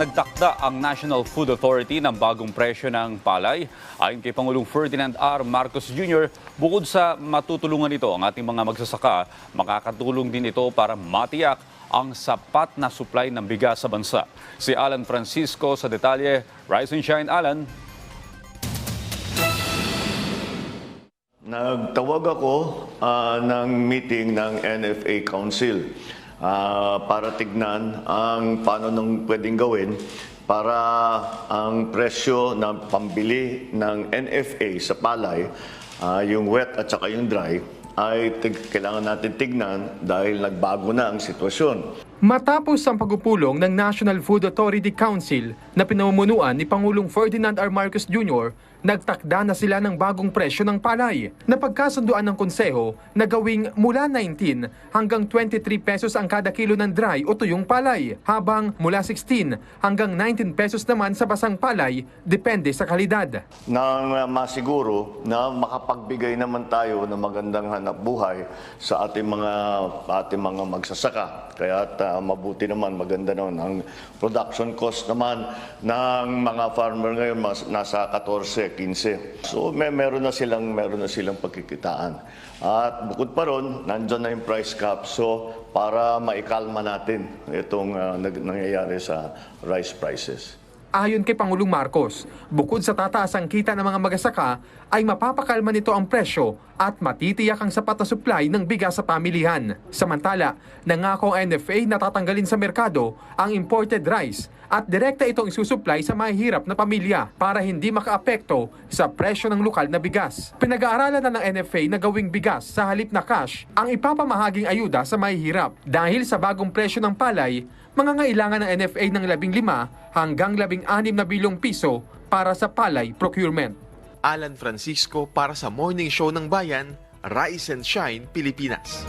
nagtakda ang National Food Authority ng bagong presyo ng palay. Ayon kay Pangulong Ferdinand R. Marcos Jr., bukod sa matutulungan ito ang ating mga magsasaka, makakatulong din ito para matiyak ang sapat na supply ng bigas sa bansa. Si Alan Francisco sa detalye. Rise and shine, Alan. Nagtawag ako ah, ng meeting ng NFA Council ah, para tignan ang paano nung pwedeng gawin para ang presyo ng pambili ng NFA sa palay, ah, yung wet at saka yung dry, ay kailangan natin tignan dahil nagbago na ang sitwasyon. Matapos ang pagpupulong ng National Food Authority Council na pinamumunuan ni Pangulong Ferdinand R. Marcos Jr., nagtakda na sila ng bagong presyo ng palay na pagkasunduan ng konseho na gawing mula 19 hanggang 23 pesos ang kada kilo ng dry o tuyong palay, habang mula 16 hanggang 19 pesos naman sa basang palay, depende sa kalidad. nang masiguro na makapagbigay naman tayo ng magandang hanap buhay sa ating mga ating mga magsasaka. Kaya mabuti naman, maganda naman ang production cost naman ng mga farmer ngayon mas, nasa 14, 15. So may meron na silang meron na silang pagkikitaan. At bukod pa ron, nandiyan na yung price cap. So para maikalma natin itong uh, nangyayari sa rice prices. Ayon kay Pangulong Marcos, bukod sa tataas ang kita ng mga magasaka, ay mapapakalma nito ang presyo at matitiyak ang sapat na supply ng bigas sa pamilihan. Samantala, nangako ang NFA na tatanggalin sa merkado ang imported rice at direkta itong isusupply sa mahihirap na pamilya para hindi makaapekto sa presyo ng lokal na bigas. Pinag-aaralan na ng NFA na gawing bigas sa halip na cash ang ipapamahaging ayuda sa mahihirap. Dahil sa bagong presyo ng palay, mangangailangan ng NFA ng 15 hanggang 16 na bilyong piso para sa palay procurement. Alan Francisco para sa Morning Show ng Bayan, Rise and Shine, Pilipinas.